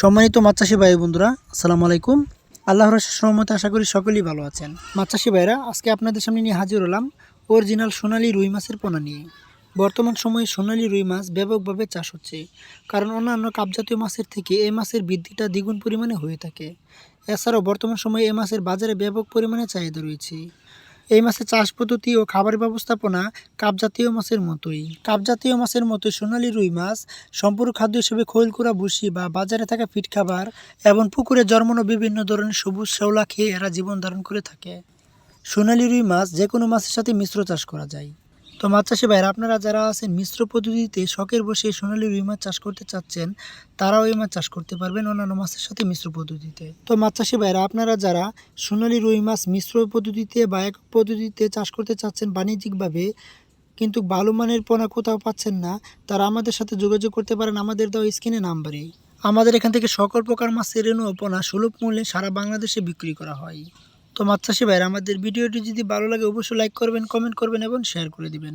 সম্মানিত মাছ চাষি ভাই বন্ধুরা, আসসালামু আলাইকুম। আল্লাহর সহমতে আশা করি সকলেই ভালো আছেন। মাছ চাষি ভাইরা আজকে আপনাদের সামনে নিয়ে হাজির হলাম অরিজিনাল সোনালী রুই মাছের পোনা নিয়ে। বর্তমান সময়ে সোনালী রুই মাছ ব্যাপকভাবে চাষ হচ্ছে, কারণ অন্যান্য কাপজাতীয় মাছের থেকে এই মাছের বৃদ্ধিটা দ্বিগুণ পরিমাণে হয়ে থাকে। এছাড়াও বর্তমান সময়ে এই মাছের বাজারে ব্যাপক পরিমাণে চাহিদা রয়েছে। এই মাছের চাষ পদ্ধতি ও খাবার ব্যবস্থাপনা কাপজাতীয় মাছের মতোই। কাপজাতীয় মাছের মতো সোনালি রুই মাছ, সম্পূর্ণ খাদ্য হিসেবে খৈলকুড়া, ভুসি বা বাজারে থাকা ফিট খাবার এবং পুকুরে জন্মানো বিভিন্ন ধরনের সবুজ শেওলা খেয়ে এরা জীবন ধারণ করে থাকে। সোনালি রুই মাছ যে কোনো মাছের সাথে মিশ্র চাষ করা যায়। তো মাছ চাষি ভাইরা আপনারা যারা আছেন মিশ্র পদ্ধতিতে শখের বসে সোনালি রুই মাছ চাষ করতে চাচ্ছেন, তারাও এই মাছ চাষ করতে পারবেন অন্যান্য মাছের সাথে মিশ্র পদ্ধতিতে। তো মাছ চাষি ভাইরা আপনারা যারা সোনালি রুই মাছ মিশ্র পদ্ধতিতে বা এক পদ্ধতিতে চাষ করতে চাচ্ছেন বাণিজ্যিকভাবে, কিন্তু ভালো মানের পোনা কোথাও পাচ্ছেন না, তারা আমাদের সাথে যোগাযোগ করতে পারেন আমাদের দেওয়া স্ক্রিনে নাম্বারে। আমাদের এখান থেকে সকল প্রকার মাছের রেণু ও পোনা সুলভ মূল্যে সারা বাংলাদেশে বিক্রি করা হয়। তো মাছ চাষি ভাইরা, আমাদের ভিডিওটি যদি ভালো লাগে, অবশ্যই লাইক করবেন কমেন্ট করবেন এবং শেয়ার করে দিবেন।